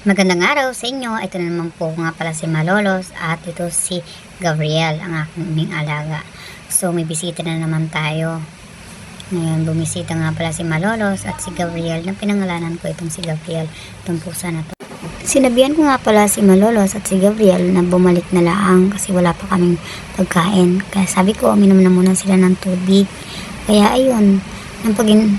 Magandang araw sa inyo. Ito na naman po nga pala si Malolos at ito si Gabriel, ang aking uming alaga. So may bisita na naman tayo. Ngayon bumisita nga pala si Malolos at si Gabriel na pinangalanan ko itong si Gabriel, itong pusa na to. Sinabihan ko nga pala si Malolos at si Gabriel na bumalik na laang kasi wala pa kaming pagkain. Kaya sabi ko, uminom na muna sila ng tubig. Kaya ayun, nang pagin,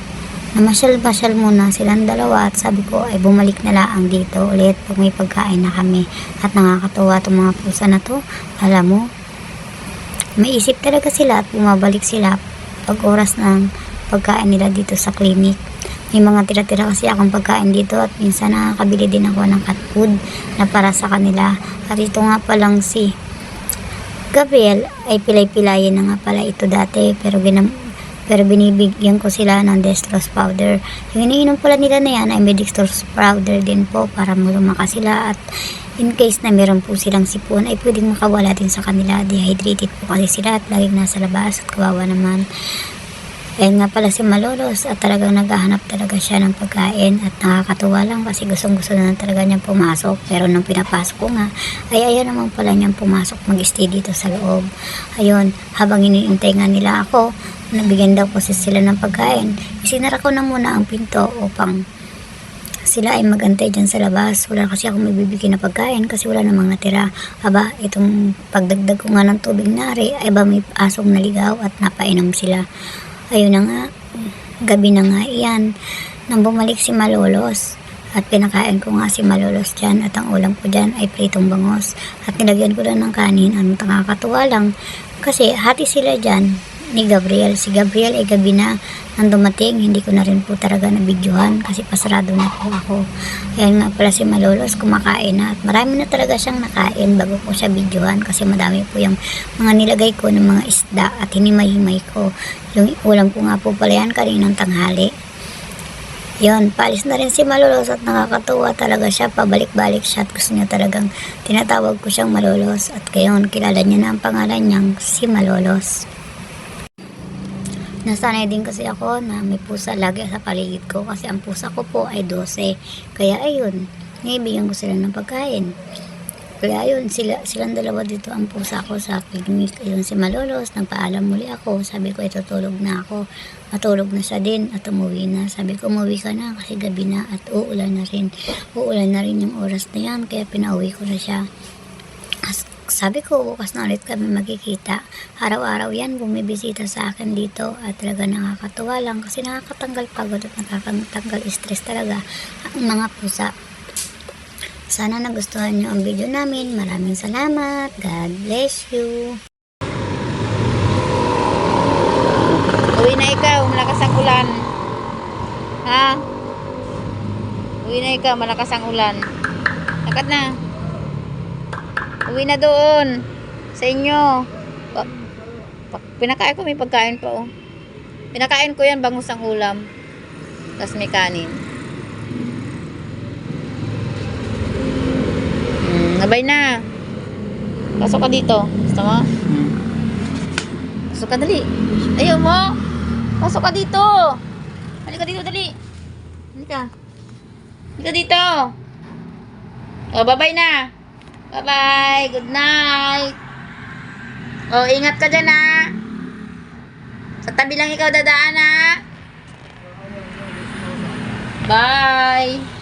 namasyal-masyal muna silang dalawa at sabi ko ay bumalik na laang dito ulit pag may pagkain na kami. At nakakatuwa itong mga pusa na to. Alam mo, may isip talaga sila at bumabalik sila pag oras ng pagkain nila dito sa clinic. May mga tira-tira kasi akong pagkain dito at minsan nakakabili din ako ng cat food na para sa kanila. At ito nga palang si Gabriel ay pilay-pilayin na nga pala ito dati pero ginam pero binibigyan ko sila ng dextrose powder. Yung iniinom pala nila na yan ay may dextrose powder din po para lumaka sila at in case na meron po silang sipon ay pwedeng makawala din sa kanila. Dehydrated po kasi sila at laging nasa labas at kawawa naman. Ayun nga pala si Malolos at talagang naghahanap talaga siya ng pagkain at nakakatuwa lang kasi gustong gusto na talaga niyang pumasok pero nung pinapasok ko nga ay ayaw naman pala niyang pumasok mag-stay dito sa loob. Ayun, habang iniintay nga nila ako, nabigyan daw kasi sila ng pagkain. Isinara ko na muna ang pinto upang sila ay magantay dyan sa labas. Wala kasi ako may bibigyan na pagkain kasi wala namang natira. Aba, itong pagdagdag ko nga ng tubig nari, ay ba may asong naligaw at napainom sila. Ayun na nga, gabi na nga iyan. Nang bumalik si Malolos, at pinakain ko nga si Malolos dyan at ang ulam ko dyan ay pritong bangos. At nilagyan ko lang ng kanin. Ang nakakatuwa lang kasi hati sila dyan ni Gabriel. Si Gabriel ay gabi na nang dumating. Hindi ko na rin po talaga nabidyohan kasi pasarado na po ako. Ayan nga pala si Malolos kumakain na at marami na talaga siyang nakain bago ko siya bidyohan kasi madami po yung mga nilagay ko ng mga isda at hinimay-himay ko. Yung ulam ko nga po pala yan kaninang tanghali. Yon, paalis na rin si Malolos at nakakatuwa talaga siya. Pabalik-balik siya at gusto niya talagang tinatawag ko siyang Malolos. At ngayon, kilala niya na ang pangalan niyang si Malolos. Nasanay din kasi ako na may pusa lagi sa paligid ko kasi ang pusa ko po ay 12. Kaya ayun, naibigyan ko sila ng pagkain. Kaya ayun, sila, silang dalawa dito ang pusa ko sa clinic. Ayun si Malolos, nagpaalam muli ako. Sabi ko, itutulog na ako. Matulog na siya din at umuwi na. Sabi ko, umuwi ka na kasi gabi na at uulan na rin. Uulan na rin yung oras na yan, kaya pinauwi ko na siya. Sabi ko, bukas na ulit kami magkikita. Araw-araw yan, bumibisita sa akin dito at talaga nakakatuwa lang kasi nakakatanggal pagod at nakakatanggal stress talaga ang mga pusa. Sana nagustuhan nyo ang video namin. Maraming salamat. God bless you. Uwi na ikaw, malakas ang ulan. Ha? Uwi na ikaw, malakas ang ulan. Lakat na. Uwi na doon. Sa inyo. Pa, pa, pinakain ko, may pagkain pa oh. Pinakain ko yan, bangus ang ulam. Tapos may kanin. Hmm, nabay na. Pasok ka dito. Gusto mo? Pasok ka dali. Ayaw mo? Pasok ka dito. Halika dito, dali. Halika. Halika dito. O, bye-bye na. Bye-bye. Good night. O, ingat ka dyan, ha. Sa tabi lang ikaw dadaan, ha. Bye.